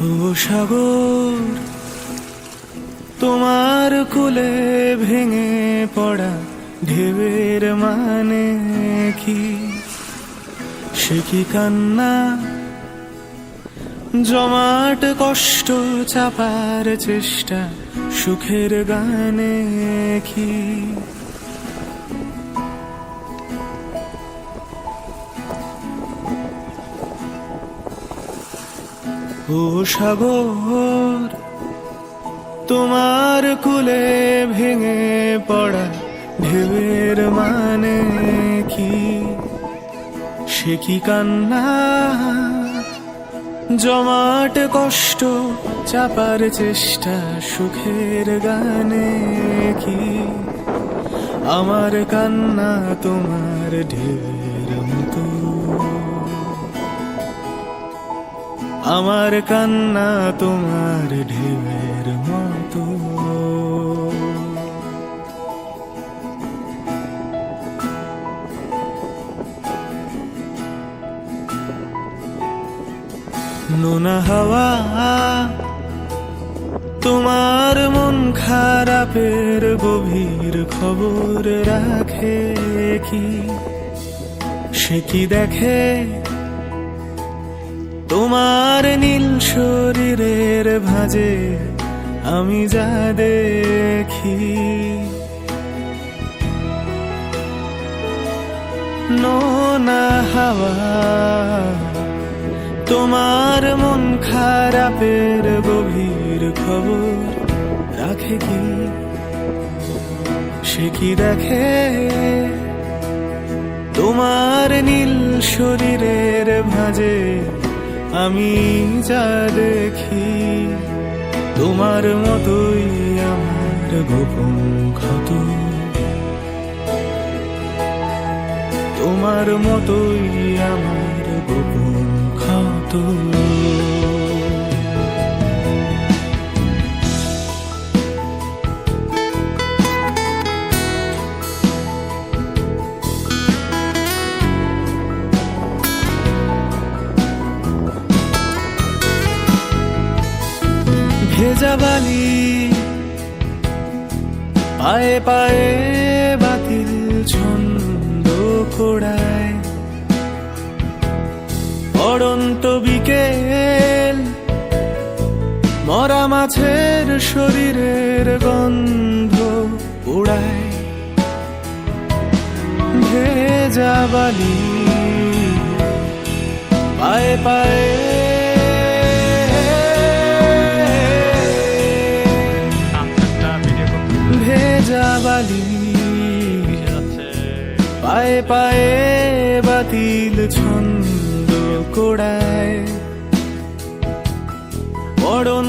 ও সাগর, তোমার কোলে ভেঙে পড়া ঢেউয়ের মানে কি? সে কি কান্না? জমাট কষ্ট চাপার চেষ্টা সুখের গানে কি? ও সাগর, তোমার কুলে ভেঙে পড়া ঢেউয়ের মানে কি? সে কি কান্না? জমাট কষ্ট চাপার চেষ্টা সুখের গানে কি? আমার কান্না তোমার ঢেউয়ের মতো আমার কান্না তোমার ঢেউয়ের মতো। নোনা হাওয়া, তোমার মন খারাপের গভীর খবর রাখে কি? সে কি দেখে তোমার নীল শরীরের ভাঁজে আমি যা দেখি। নোনা হাওয়া, তোমার মন খারাপের গভীর খবর রাখে কি? সে কি দেখে? তোমার নীল শরীরের ভাঁজে আমি যা দেখি তোমার মতোই আমার গোপন ক্ষত। তোমার মতোই আমার গোপন ক্ষত। বালি। পায়ে পায়ে বাতিল ছন্দ কোড়ায় পড়ন্ত বিকেল, মরা মাছের শরীরের গন্ধ উড়ায় ভেজা বালি, পায়ে পায়ে যাবালি। পায়ে পায়ে বাতিল ছন্দ কোড়ায়। পড়ন